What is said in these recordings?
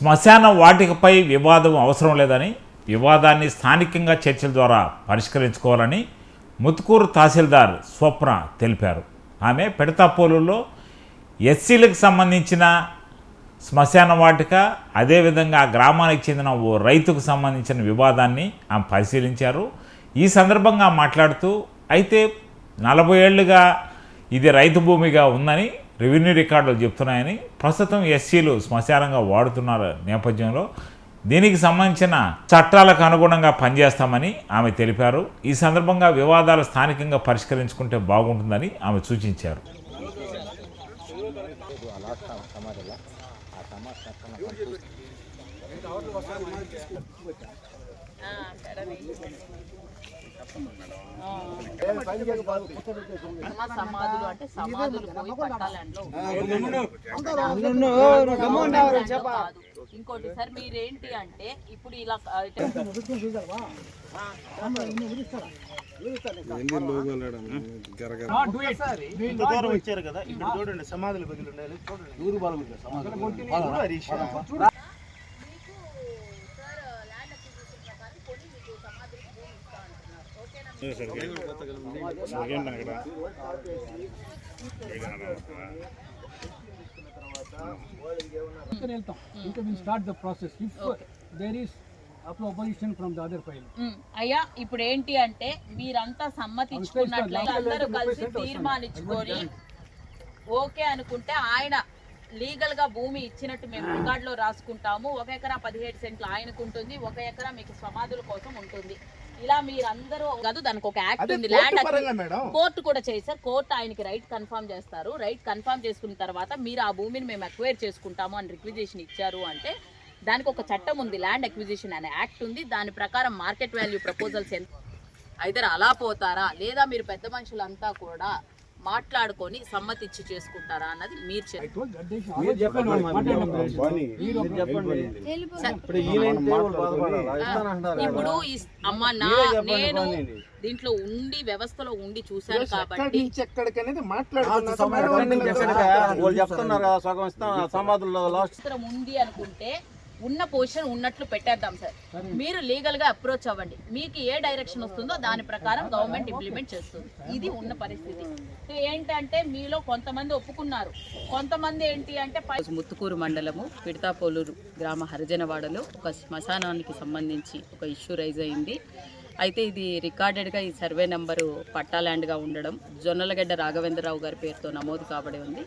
శ్మశాన వాటికపై వివాదం అవసరం లేదని వివాదాన్ని స్థానికంగా చర్చల ద్వారా పరిష్కరించుకోవాలని ముత్కూరు తహసీల్దార్ స్వప్న తెలిపారు. ఆమె పెడతాపోలులో ఎస్సీలకు సంబంధించిన శ్మశాన వాటిక అదేవిధంగా ఆ గ్రామానికి చెందిన ఓ రైతుకు సంబంధించిన వివాదాన్ని ఆమె పరిశీలించారు. ఈ సందర్భంగా మాట్లాడుతూ అయితే నలభై ఏళ్ళుగా ఇది రైతు భూమిగా ఉందని రెవెన్యూ రికార్డులు చెప్తున్నాయని ప్రస్తుతం ఎస్సీలు శ్మశానంగా వాడుతున్నారు నేపథ్యంలో. దీనికి సంబంధించిన చట్టాలకు అనుగుణంగా పనిచేస్తామని ఆమె తెలిపారు. ఈ సందర్భంగా వివాదాలు స్థానికంగా పరిష్కరించుకుంటే బాగుంటుందని ఆమె సూచించారు. సమాధులు అంటే సమాధులు పోయి పట్టాలంట్లో కాదు ఇంకోటి సార్ మీరేంటి అంటే ఇప్పుడు ఇలా వచ్చారు కదా ఇక్కడ చూడండి. సమాధులు బదులు ఉండాలి చూడండి can వెళ్తాం ఇంకా will start the process if there is opposition from the other file అయ్యా ఇప్పుడు ఏంటి అంటే మీరంతా సమ్మతించుకున్నట్లయితే అందరూ కలిసి తీర్మానించుకొని ఓకే అనుకుంటే ఆయన లీగల్గా భూమి ఇచ్చినట్టు మేము రికార్డ్లో రాసుకుంటాము. ఒక ఎకరా పదిహేడు సెంట్లు ఆయనకు ఉంటుంది ఒక ఎకరా మీకు సమాధుల కోసం ఉంటుంది. ఇలా మీరందరూ కాదు దానికి ఒక యాక్ట్ ఉంది. ల్యాండ్ కోర్టు కూడా చేయి సార్. కోర్టు ఆయనకి రైట్ కన్ఫర్మ్ చేస్తారు. రైట్ కన్ఫర్మ్ చేసుకున్న తర్వాత మీరు ఆ భూమిని మేము అక్వైర్ చేసుకుంటాము అని రిక్విజిషన్ ఇచ్చారు అంటే దానికి ఒక చట్టం ఉంది. ల్యాండ్ అక్విజిషన్ అనే యాక్ట్ ఉంది. దాని ప్రకారం మార్కెట్ వాల్యూ ప్రపోజల్స్ ఎంత అయితే అలా పోతారా? లేదా మీరు పెద్ద మనుషులంతా కూడా మాట్లాడుకొని సమ్మతిచ్చి చేసుకుంటారా అన్నది మీరు చెప్పండి ఇప్పుడు అమ్మ నా నేను దీంట్లో ఉండి వ్యవస్థలో ఉండి చూశాను కాబట్టి ఉంది అనుకుంటే ఉన్న పొజిషన్ ఉన్నట్లు పెట్టేద్దాం సార్. మీరు లీగల్గా అప్రోచ్ అవ్వండి. మీకు ఏ డైరెక్షన్ వస్తుందో దాని ప్రకారం గవర్నమెంట్ ఇంప్లిమెంట్ చేస్తుంది. ఇది ఉన్న పరిస్థితి. ఏంటంటే మీలో కొంతమంది ఒప్పుకున్నారు. కొంతమంది ఏంటి అంటే పై- ముత్తుకూరు మండలము పిడతాపోలూరు గ్రామ హరిజనవాడలో ఒక శ్మశానానికి సంబంధించి ఒక ఇష్యూ రైజ్ అయింది. అయితే ఇది రికార్డెడ్గా ఈ సర్వే నెంబరు పట్టా ల్యాండ్గా ఉండడం జొన్నలగడ్డ రాఘవేంద్రరావు గారి పేరుతో నమోదు కాబడి ఉంది.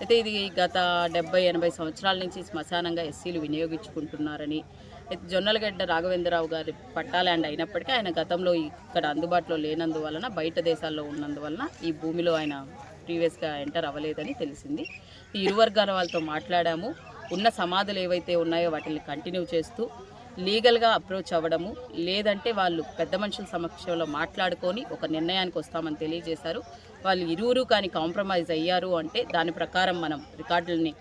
అయితే ఇది గత డెబ్బై ఎనభై సంవత్సరాల నుంచి శ్మశానంగా ఎస్సీలు వినియోగించుకుంటున్నారని అయితే జొన్నలగడ్డ రాఘవేంద్రరావు గారి పట్టా ల్యాండ్ అయినప్పటికీ ఆయన గతంలో ఇక్కడ అందుబాటులో లేనందువలన బయట దేశాల్లో ఉన్నందువలన ఈ భూమిలో ఆయన ప్రీవియస్గా ఎంటర్ అవ్వలేదని తెలిసింది. ఈ ఇరు వర్గాల వాళ్ళతో మాట్లాడాము. ఉన్న సమాధులు ఏవైతే ఉన్నాయో వాటిని కంటిన్యూ చేస్తూ లీగల్గా అప్రోచ్ అవ్వడము లేదంటే వాళ్ళు పెద్ద మనుషుల సమక్షంలో మాట్లాడుకొని ఒక నిర్ణయానికి వస్తామని తెలియజేశారు. వాళ్ళు ఇరువురు కానీ కాంప్రమైజ్ అయ్యారు అంటే దాని ప్రకారం మనం రికార్డులని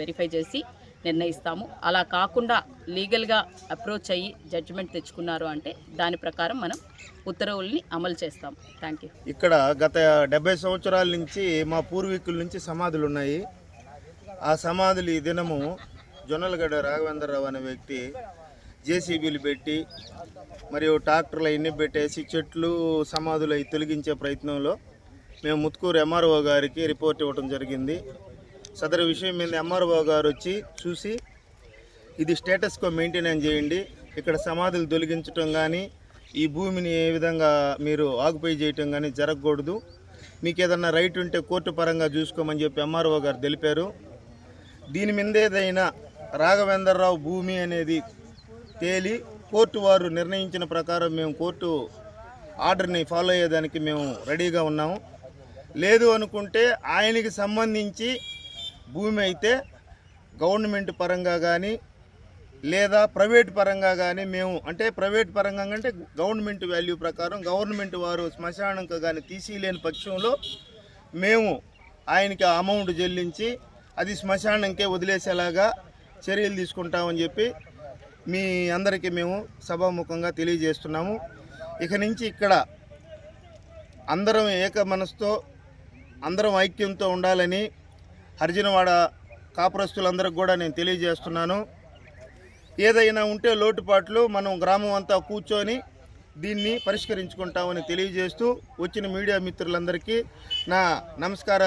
వెరిఫై చేసి నిర్ణయిస్తాము. అలా కాకుండా లీగల్గా అప్రోచ్ అయ్యి జడ్జిమెంట్ తెచ్చుకున్నారు అంటే దాని ప్రకారం మనం ఉత్తర్వుల్ని అమలు చేస్తాం. Thank you. ఇక్కడ గత డెబ్బై సంవత్సరాల నుంచి మా పూర్వీకుల నుంచి సమాధులు ఉన్నాయి. ఆ సమాధులు ఈ దినము జొన్నలగడ్డ రాఘవేంద్రరావు అనే వ్యక్తి జేసీబీలు పెట్టి మరియు ట్రాక్టర్లు అవన్నీ పెట్టేసి చెట్లు సమాధులు అవి తొలగించే ప్రయత్నంలో మేము ముత్కూరు ఎంఆర్ఓ గారికి రిపోర్ట్ ఇవ్వడం జరిగింది. సదరు విషయం మీద ఎంఆర్ఓ గారు వచ్చి చూసి ఇది స్టేటస్కో మెయింటెనెన్స్ చేయండి ఇక్కడ సమాధులు తొలగించటం కానీ ఈ భూమిని ఏ విధంగా మీరు ఆక్యుపై చేయటం కానీ జరగకూడదు. మీకు ఏదన్నా రైట్ ఉంటే కోర్టు పరంగా చూసుకోమని చెప్పి ఎంఆర్ఓ గారు తెలిపారు. దీని మీద ఏదైనా రాఘవేంద్రరావు భూమి అనేది తేలి కోర్టు వారు నిర్ణయించిన ప్రకారం మేము కోర్టు ఆర్డర్ని ఫాలో అయ్యేదానికి మేము రెడీగా ఉన్నాము. లేదు అనుకుంటే ఆయనకి సంబంధించి భూమి అయితే గవర్నమెంట్ పరంగా కానీ లేదా ప్రైవేట్ పరంగా కానీ మేము అంటే ప్రైవేట్ పరంగా అంటే గవర్నమెంట్ వాల్యూ ప్రకారం గవర్నమెంట్ వారు శ్మశానంకు కానీ తీసిలేని పక్షంలో మేము ఆయనకి ఆ అమౌంట్ చెల్లించి అది శ్మశానంకే వదిలేసేలాగా చర్యలు తీసుకుంటామని చెప్పి మీ అందరికీ మేము సభాముఖంగా తెలియజేస్తున్నాము. ఇక నుంచి ఇక్కడ అందరం ఏక మనసుతో అందరం ఐక్యంతో ఉండాలని హరిజనవాడ కాపురస్తులందరికి కూడా నేను తెలియజేస్తున్నాను. ఏదైనా ఉంటే లోటుపాట్లు మనం గ్రామం అంతా కూర్చొని దీన్ని పరిష్కరించుకుంటామని తెలియజేస్తూ వచ్చిన మీడియా మిత్రులందరికీ నా నమస్కారాలు